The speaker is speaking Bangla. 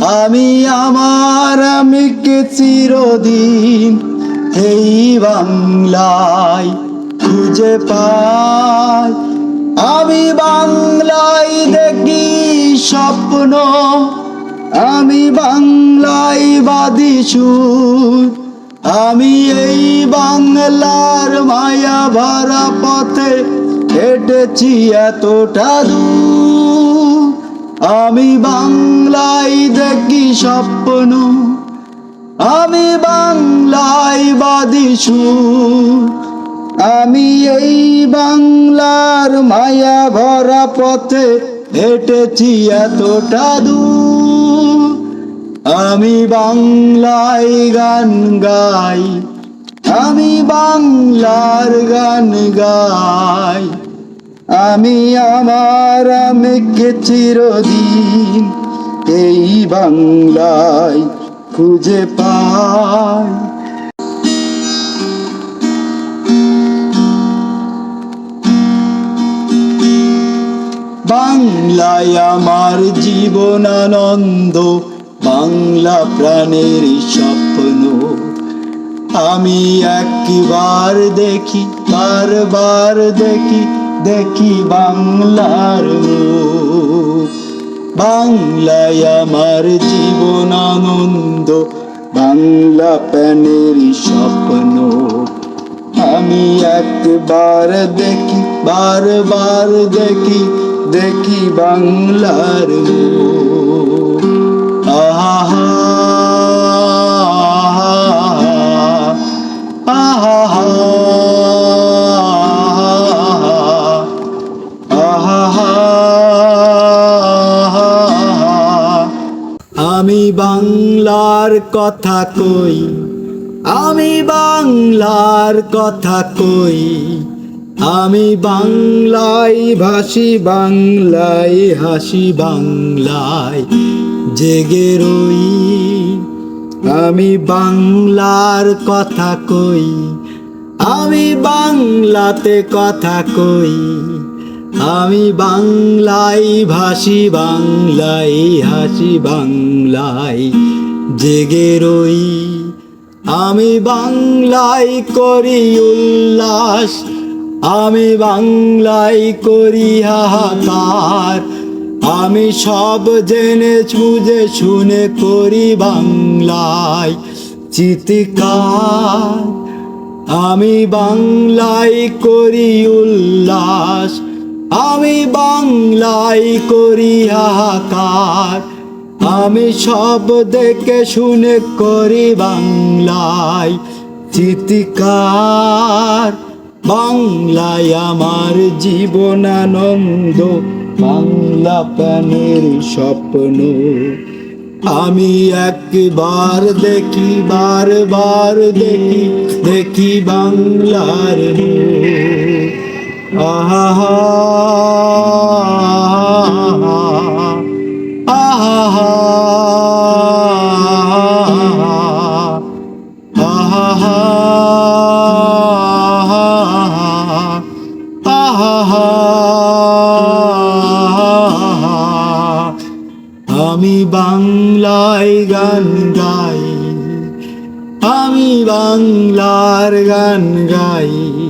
আমি আমার আমিকে চিরদিন এই বাংলায় খুঁজে পাই। আমি বাংলায় দেখি স্বপ্ন, আমি বাংলায় বাদি আমি এই বাংলার মায়া ভরা পথে হেঁটেছি এতটা দূর। আমি বাংলায় দেখি স্বপ্ন, আমি বাংলায় বাদি সুর। আমি এই বাংলার মায়া ভরা পথে হেঁটেছি এতটা দূর। আমি বাংলায় গান গাই, আমি বাংলার গান গাই। আমি আমার আমিকে চিরদিন এই বাংলায় খুঁজে পাই। বাংলায় আমার জীবন আনন্দ বাংলা প্রাণের স্বপ্ন। আমি একবার দেখি, বারবার দেখি দেখি বাংলার। বাংলায় আমার জীবন আনন্দ, বাংলা প্যানের স্বপ্ন। আমি একবার দেখি, বারবার দেখি দেখি বাংলার আহা। বাংলার কথা কই? আমি বাংলার কথা কই? আমি বাংলায় ভাসি, বাংলায় হাসি, বাংলায় জেগে রই। আমি বাংলার কথা কই? আমি বাংলাতে কথা কই? আমি বাংলাই ভাসি বাংলাই হাসি বাংলাই জেগে রই। আমি বাংলাই করি উল্লাস, আমি বাংলাই করি হাহাকার। আমি সব জেনে বুঝে শুনে করি বাংলায় চিৎকার। আমি বাংলায় করি উল্লাস আমি বাংলায় করি হাহাকার। আমি সব দেখে শুনে করি বাংলায় চিৎকার। বাংলায় আমার জীবন আনন্দ, বাংলা প্রাণের স্বপ্ন। আমি একবার দেখি, বারবার দেখি দেখি বাংলার। আমি বাংলায় গান গাই আমি বাংলার গান গাই।